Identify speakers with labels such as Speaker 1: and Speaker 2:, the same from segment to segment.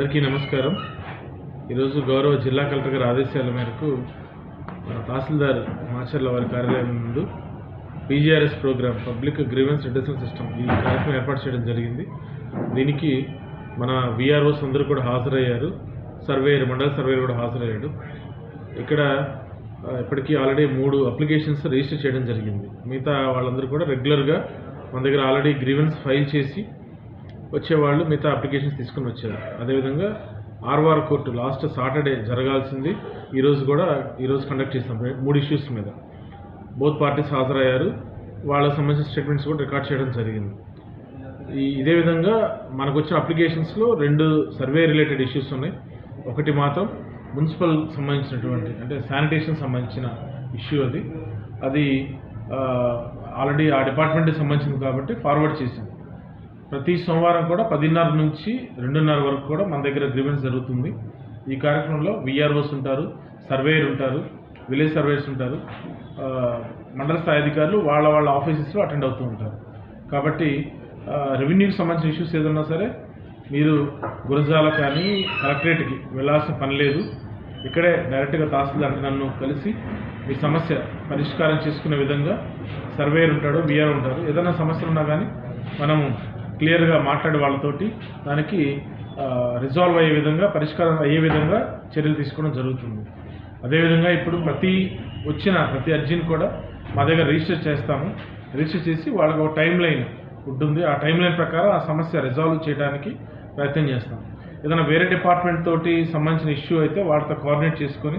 Speaker 1: అందరికీ నమస్కారం. ఈరోజు గౌరవ జిల్లా కలెక్టర్ గారి ఆదేశాల మేరకు మన తహసీల్దార్ మాచర్ల వారి కార్యాలయం ముందు PGRS program public grievance reduction system ఈ కార్యక్రమం ఏర్పాటు చేయడం జరిగింది. దీనికి మన విఆర్ఓస్ అందరూ కూడా హాజరయ్యారు. సర్వేయర్ మండల సర్వేయర్ కూడా హాజరయ్యాడు. ఇక్కడ ఇప్పటికీ ఆల్రెడీ మూడు అప్లికేషన్స్ రిజిస్టర్ చేయడం జరిగింది. మిగతా వాళ్ళందరూ కూడా రెగ్యులర్గా మన దగ్గర ఆల్రెడీ గ్రీవెన్స్ ఫైల్ చేసి వచ్చేవాళ్ళు మిగతా అప్లికేషన్స్ తీసుకుని వచ్చారు అదేవిధంగా ఆర్వార్ కోర్టు లాస్ట్ సాటర్డే జరగాల్సింది. ఈరోజు కూడా ఈరోజు కండక్ట్ చేస్తాం. మూడు ఇష్యూస్ మీద. బోత్ పార్టీస్ హాజరయ్యారు. వాళ్ళకి సంబంధించిన స్టేట్మెంట్స్ కూడా రికార్డ్ చేయడం జరిగింది. ఈ ఇదే విధంగా మనకు వచ్చిన అప్లికేషన్స్లో రెండు సర్వే రిలేటెడ్ ఇష్యూస్ ఉన్నాయి. ఒకటి మాత్రం మున్సిపల్ సంబంధించినటువంటి అంటే శానిటేషన్ సంబంధించిన ఇష్యూ అది. అది ఆల్రెడీ ఆ డిపార్ట్మెంట్కి సంబంధించింది కాబట్టి ఫార్వర్డ్ చేసాం ప్రతి సోమవారం కూడా పదిన్నర నుంచి రెండున్నర వరకు కూడా మన దగ్గర గ్రీవెన్స్ జరుగుతుంది. ఈ కార్యక్రమంలో విఆర్ఓస్ ఉంటారు సర్వేయర్ ఉంటారు విలేజ్ సర్వేయర్స్ ఉంటారు. మండల స్థాయి అధికారులు వాళ్ళ వాళ్ళ ఆఫీసెస్లో అటెండ్ అవుతూ ఉంటారు. కాబట్టి రెవెన్యూకి సంబంధించిన ఇష్యూస్ ఏదన్నా సరే మీరు గురజాల కానీ కలెక్టరేట్కి వెళ్ళాల్సిన పని లేదు. ఇక్కడే డైరెక్ట్గా తహసీల్దార్ నన్ను కలిసి మీ సమస్య పరిష్కారం చేసుకునే విధంగా సర్వేయర్ ఉంటాడు విఆర్ ఉంటారు. ఏదైనా సమస్యలు ఉన్నా కానీ మనము క్లియర్గా మాట్లాడే వాళ్ళతోటి దానికి రిజాల్వ్ అయ్యే విధంగా పరిష్కారం అయ్యే విధంగా చర్యలు తీసుకోవడం జరుగుతుంది. అదేవిధంగా ఇప్పుడు ప్రతి వచ్చిన ప్రతి అర్జీని కూడా మా దగ్గర రిజిస్టర్ చేస్తాము. రిజిస్టర్ చేసి వాళ్ళకి ఒక టైం లైన్ ఉంటుంది. ఆ టైం లైన్ ప్రకారం ఆ సమస్య రిజాల్వ్ చేయడానికి ప్రయత్నం చేస్తాం ఏదైనా వేరే డిపార్ట్మెంట్ తోటి సంబంధించిన ఇష్యూ అయితే వాళ్ళతో కోఆర్డినేట్ చేసుకొని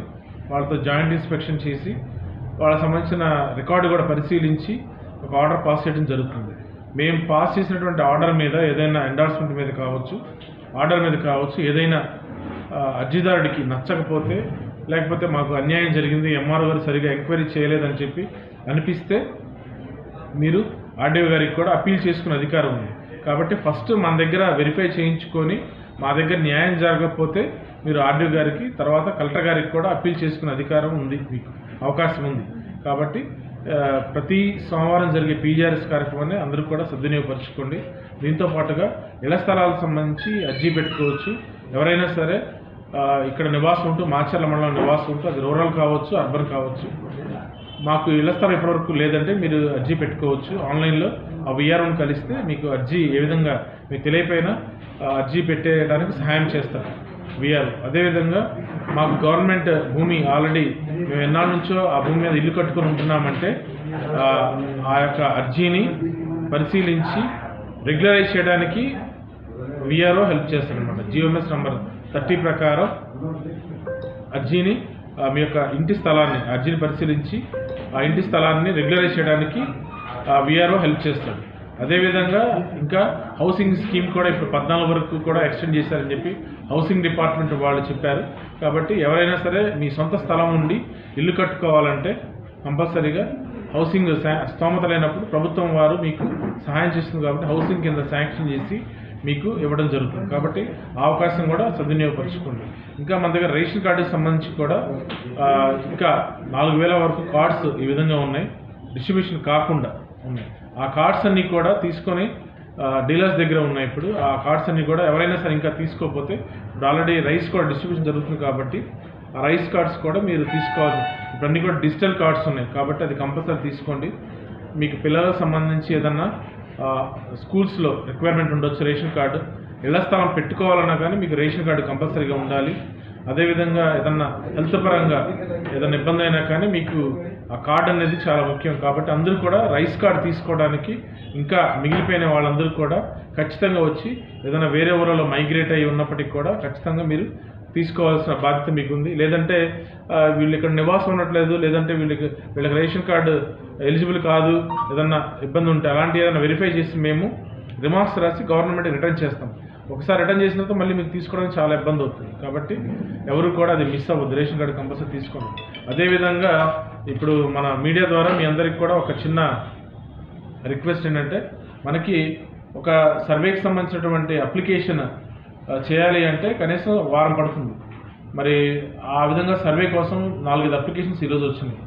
Speaker 1: వాళ్ళతో జాయింట్ ఇన్స్పెక్షన్ చేసి వాళ్ళకి సంబంధించిన రికార్డు కూడా పరిశీలించి ఒక ఆర్డర్ పాస్ చేయడం జరుగుతుంది. మేము పాస్ చేసినటువంటి ఆర్డర్ మీద ఏదైనా ఎండార్స్మెంట్ మీద కావచ్చు ఆర్డర్ మీద కావచ్చు ఏదైనా అర్జీదారుడికి నచ్చకపోతే లేకపోతే మాకు అన్యాయం జరిగింది ఎంఆర్ఓ గారు సరిగా ఎంక్వైరీ చేయలేదని చెప్పి అనిపిస్తే మీరు ఆర్డీఓ గారికి కూడా అప్పీల్ చేసుకునే అధికారం ఉంది. కాబట్టి ఫస్ట్ మన దగ్గర వెరిఫై చేయించుకొని మా దగ్గర న్యాయం జరగకపోతే మీరు ఆర్డీఓ గారికి తర్వాత కలెక్టర్ గారికి కూడా అప్పీల్ చేసుకునే అధికారం ఉంది మీకు అవకాశం ఉంది. కాబట్టి ప్రతి సోమవారం జరిగే పీజీఆర్ఎస్ కార్యక్రమాన్ని అందరూ కూడా సద్వినియోగపరచుకోండి. దీంతో పాటుగా ఇళ్ళ స్థలాలకు సంబంధించి అర్జీ పెట్టుకోవచ్చు. ఎవరైనా సరే ఇక్కడ నివాసం ఉంటూ మాచర్ల మండలం నివాసం ఉంటూ అది రూరల్ కావచ్చు అర్బన్ కావచ్చు మాకు ఇళ్ళ స్థలం ఇప్పటివరకు లేదంటే మీరు అర్జీ పెట్టుకోవచ్చు. ఆన్లైన్లో ఆ విఆర్ఓని కలిస్తే మీకు అర్జీ ఏ విధంగా మీకు తెలియపోయినా అర్జీ పెట్టేయడానికి సహాయం చేస్తారు. విఆర్. అదేవిధంగా మాకు గవర్నమెంట్ భూమి ఆల్రెడీ మేము ఎన్నాళ్ళ నుంచో ఆ భూమి మీద ఇల్లు కట్టుకొని ఉంటున్నామంటే ఆ, యొక్క అర్జీని పరిశీలించి రెగ్యులరైజ్ చేయడానికి విఆర్ఓ హెల్ప్ చేస్తారనమాట జియోఎంఎస్ నెంబర్ థర్టీ ప్రకారం అర్జీని ఆ, మీ యొక్క ఇంటి స్థలాన్ని అర్జీని పరిశీలించి ఆ ఇంటి స్థలాన్ని రెగ్యులరైజ్ చేయడానికి విఆర్ఓ హెల్ప్ చేస్తాడు. అదేవిధంగా ఇంకా హౌసింగ్ స్కీమ్ కూడా ఇప్పుడు పద్నాలుగు వరకు కూడా ఎక్స్టెండ్ చేశారని చెప్పి హౌసింగ్ డిపార్ట్మెంట్ వాళ్ళు చెప్పారు. కాబట్టి ఎవరైనా సరే మీ సొంత స్థలం ఉండి ఇల్లు కట్టుకోవాలంటే కంపల్సరీగా హౌసింగ్ స్తోమత లేనప్పుడు ప్రభుత్వం వారు మీకు సహాయం చేస్తుంది కాబట్టి హౌసింగ్ కింద శాంక్షన్ చేసి మీకు ఇవ్వడం జరుగుతుంది. కాబట్టి ఆ అవకాశం కూడా సద్వినియోగపరచుకోండి. ఇంకా మన దగ్గర రేషన్ కార్డుకి సంబంధించి కూడా ఇంకా నాలుగు వేల వరకు కార్డ్స్ ఈ విధంగా ఉన్నాయి. డిస్ట్రిబ్యూషన్ కాకుండా ఉన్నాయి. ఆ కార్డ్స్ అన్నీ కూడా తీసుకొని డీలర్స్ దగ్గర ఉన్నాయి ఇప్పుడు. ఆ కార్డ్స్ అన్నీ కూడా ఎవరైనా సరే ఇంకా తీసుకోకపోతే ఇప్పుడు ఆల్రెడీ రైస్ కూడా డిస్ట్రిబ్యూషన్ జరుగుతుంది కాబట్టి ఆ రైస్ కార్డ్స్ కూడా మీరు తీసుకోవాలి ఇప్పుడు అన్నీ కూడా డిజిటల్ కార్డ్స్ ఉన్నాయి కాబట్టి అది కంపల్సరీ తీసుకోండి. మీకు పిల్లలకు సంబంధించి ఏదన్నా స్కూల్స్లో రిక్వైర్మెంట్ ఉండొచ్చు రేషన్ కార్డు. ఇళ్ళ స్థలం పెట్టుకోవాలన్నా కానీ మీకు రేషన్ కార్డు కంపల్సరీగా ఉండాలి. అదేవిధంగా ఏదన్నా హెల్త్ పరంగా ఏదైనా ఇబ్బంది అయినా కానీ మీకు ఆ కార్డ్ అనేది చాలా ముఖ్యం. కాబట్టి అందరూ కూడా రైస్ కార్డు తీసుకోవడానికి ఇంకా మిగిలిపోయిన వాళ్ళందరూ కూడా ఖచ్చితంగా వచ్చి ఏదైనా వేరే ఊరిలో మైగ్రేట్ అయ్యి ఉన్నప్పటికీ కూడా ఖచ్చితంగా మీరు తీసుకోవాల్సిన బాధ్యత మీకు ఉంది లేదంటే వీళ్ళు ఇక్కడ నివాసం ఉండట్లేదు లేదంటే వీళ్ళకి వీళ్ళకి రేషన్ కార్డు ఎలిజిబుల్ కాదు ఏదన్నా ఇబ్బంది ఉంటే అలాంటి ఏదైనా వెరిఫై చేసి మేము రిమార్క్స్ రాసి గవర్నమెంట్ రిటర్న్ చేస్తాం. ఒకసారి రిటర్న్ చేసిన తర్వాత మళ్ళీ మీకు తీసుకోవడానికి చాలా ఇబ్బంది అవుతుంది. కాబట్టి ఎవరు కూడా అది మిస్ అవ్వద్దు. రేషన్ కార్డు కంపల్సరీ తీసుకోండి అదేవిధంగా ఇప్పుడు మన మీడియా ద్వారా మీ అందరికి కూడా ఒక చిన్న రిక్వెస్ట్ ఏంటంటే మనకి ఒక సర్వేకి సంబంధించినటువంటి అప్లికేషన్ చేయాలి అంటే కనీసం వారం పడుతుంది. మరి ఆ విధంగా సర్వే కోసం నాలుగైదు అప్లికేషన్స్ ఈరోజు వచ్చినాయి.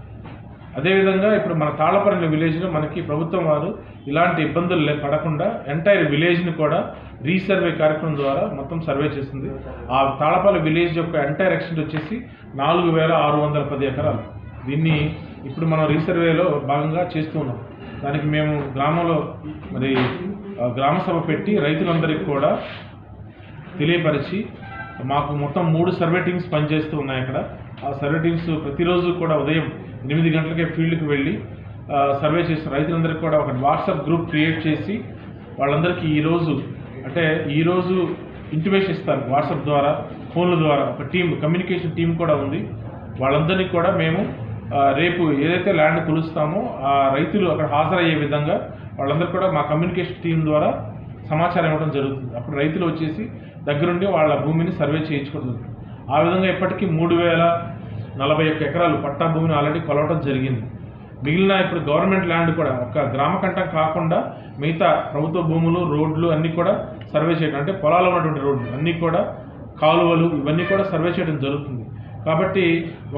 Speaker 1: అదేవిధంగా ఇప్పుడు మన తాళపల్లి విలేజ్లో మనకి ప్రభుత్వం వారు ఇలాంటి ఇబ్బందులు పడకుండా ఎంటైర్ విలేజ్ని కూడా రీసర్వే కార్యక్రమం ద్వారా మొత్తం సర్వే చేస్తుంది. ఆ తాళపల్లి విలేజ్ యొక్క ఎంటైర్ ఎక్స్టెంట్ వచ్చేసి నాలుగు వేల ఆరు వందల పది ఎకరాలు. దీన్ని ఇప్పుడు మనం రీసర్వేలో భాగంగా చేస్తూ ఉన్నాం. దానికి మేము గ్రామంలో మరి గ్రామ సభ పెట్టి రైతులందరికీ కూడా తెలియపరిచి మాకు మొత్తం మూడు సర్వే టీమ్స్ పనిచేస్తూ ఉన్నాయి అక్కడ. ఆ సర్వే టీమ్స్ ప్రతిరోజు కూడా ఉదయం ఎనిమిది గంటలకే ఫీల్డ్కి వెళ్ళి సర్వే చేసిన రైతులందరికీ కూడా ఒక వాట్సాప్ గ్రూప్ క్రియేట్ చేసి వాళ్ళందరికీ ఈరోజు అంటే ఈరోజు ఇంటిమేషన్ ఇస్తారు వాట్సాప్ ద్వారా ఫోన్ల ద్వారా ఒక టీం కమ్యూనికేషన్ టీం కూడా ఉంది. వాళ్ళందరినీ కూడా మేము రేపు ఏదైతే ల్యాండ్ కొలుస్తామో ఆ రైతులు అక్కడ హాజరయ్యే విధంగా వాళ్ళందరూ కూడా మా కమ్యూనికేషన్ టీం ద్వారా సమాచారం ఇవ్వడం జరుగుతుంది. అప్పుడు రైతులు వచ్చేసి దగ్గరుండి వాళ్ళ భూమిని సర్వే చేయించుకోవడం ఆ విధంగా ఇప్పటికీ మూడు వేల నలభై ఒక్క ఎకరాలు పట్టా భూమిని ఆల్రెడీ కొలవటం జరిగింది. మిగిలిన ఇప్పుడు గవర్నమెంట్ ల్యాండ్ కూడా ఒక గ్రామ కంటం కాకుండా మిగతా ప్రభుత్వ భూములు రోడ్లు అన్నీ కూడా సర్వే చేయడం అంటే పొలాలు ఉన్నటువంటి రోడ్లు అన్నీ కూడా కాలువలు ఇవన్నీ కూడా సర్వే చేయడం జరుగుతుంది. కాబట్టి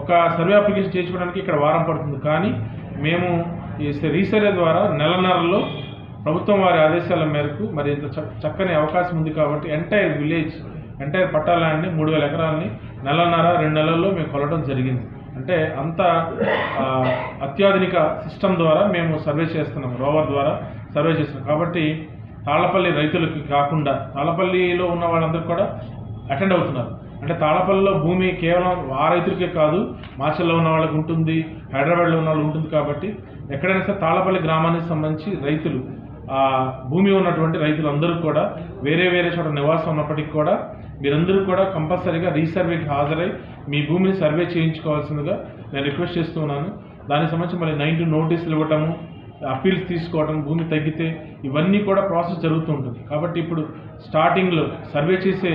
Speaker 1: ఒక సర్వే అప్లికేషన్ చేర్చుకోవడానికి ఇక్కడ వారం పడుతుంది. కానీ మేము ఈ రీసర్వే ద్వారా నెలన్నరలో ప్రభుత్వం వారి ఆదేశాల మేరకు మరి ఇంత చక్కని అవకాశం ఉంది కాబట్టి ఎంటైర్ విలేజ్ ఎంటైర్ ల్యాండ్ని మూడు వేల ఎకరాలని నెలన్నర రెండు నెలల్లో మేము కొలవడం జరిగింది. అంటే అంత అత్యాధునిక సిస్టమ్ ద్వారా మేము సర్వే చేస్తున్నాం రోవర్ ద్వారా సర్వే చేస్తున్నాం. కాబట్టి తాళపల్లి రైతులకి కాకుండా తాళపల్లిలో ఉన్న వాళ్ళందరూ కూడా అటెండ్ అవుతున్నారు. అంటే తాళపల్లిలో భూమి కేవలం ఆ రైతులకే కాదు మాచల్లో ఉన్న వాళ్ళకి ఉంటుంది హైదరాబాద్లో ఉన్న వాళ్ళకి ఉంటుంది కాబట్టి ఎక్కడైనా సరే తాళపల్లి గ్రామానికి సంబంధించి రైతులు భూమి ఉన్నటువంటి రైతులందరూ కూడా వేరే వేరే చోట నివాసం ఉన్నప్పటికీ కూడా మీరందరూ కూడా కంపల్సరీగా రీసర్వేకి హాజరై మీ భూమిని సర్వే చేయించుకోవాల్సిందిగా నేను రిక్వెస్ట్ చేస్తున్నాను దానికి సంబంధించి మళ్ళీ నైన్టీ నోటీసులు ఇవ్వటము అప్పీల్స్ తీసుకోవడం భూమి తగ్గితే ఇవన్నీ కూడా ప్రాసెస్ జరుగుతూ ఉంటుంది. కాబట్టి ఇప్పుడు స్టార్టింగ్లో సర్వే చేసే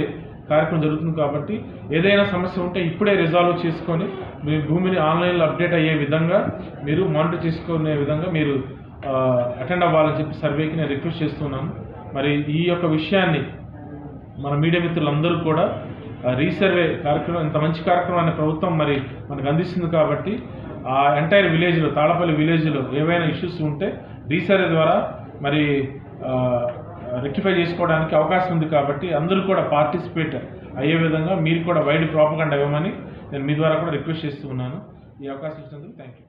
Speaker 1: కార్యక్రమం జరుగుతుంది కాబట్టి ఏదైనా సమస్య ఉంటే ఇప్పుడే రిజాల్వ్ చేసుకొని మీ భూమిని ఆన్లైన్లో అప్డేట్ అయ్యే విధంగా మీరు మానిటర్ చేసుకునే విధంగా మీరు అటెండ్ అవ్వాలని చెప్పి సర్వేకి నేను రిక్వెస్ట్ చేస్తున్నాను. మరి ఈ యొక్క విషయాన్ని మన మీడియా మిత్రులందరూ కూడా రీసర్వే కార్యక్రమం ఇంత మంచి కార్యక్రమాన్ని ప్రభుత్వం మరి మనకు అందిస్తుంది కాబట్టి ఆ ఎంటైర్ విలేజ్లో తాళపల్లి విలేజ్లో ఏవైనా ఇష్యూస్ ఉంటే రీసర్వే ద్వారా మరి రెక్టిఫై చేసుకోవడానికి అవకాశం ఉంది కాబట్టి అందరూ కూడా పార్టిసిపేట్ అయ్యే విధంగా మీరు కూడా వైడ్ ప్రాపగండా ఇవ్వమని నేను మీ ద్వారా కూడా రిక్వెస్ట్ చేస్తూ ఉన్నాను. ఈ అవకాశం ఇచ్చినందుకు థ్యాంక్ యూ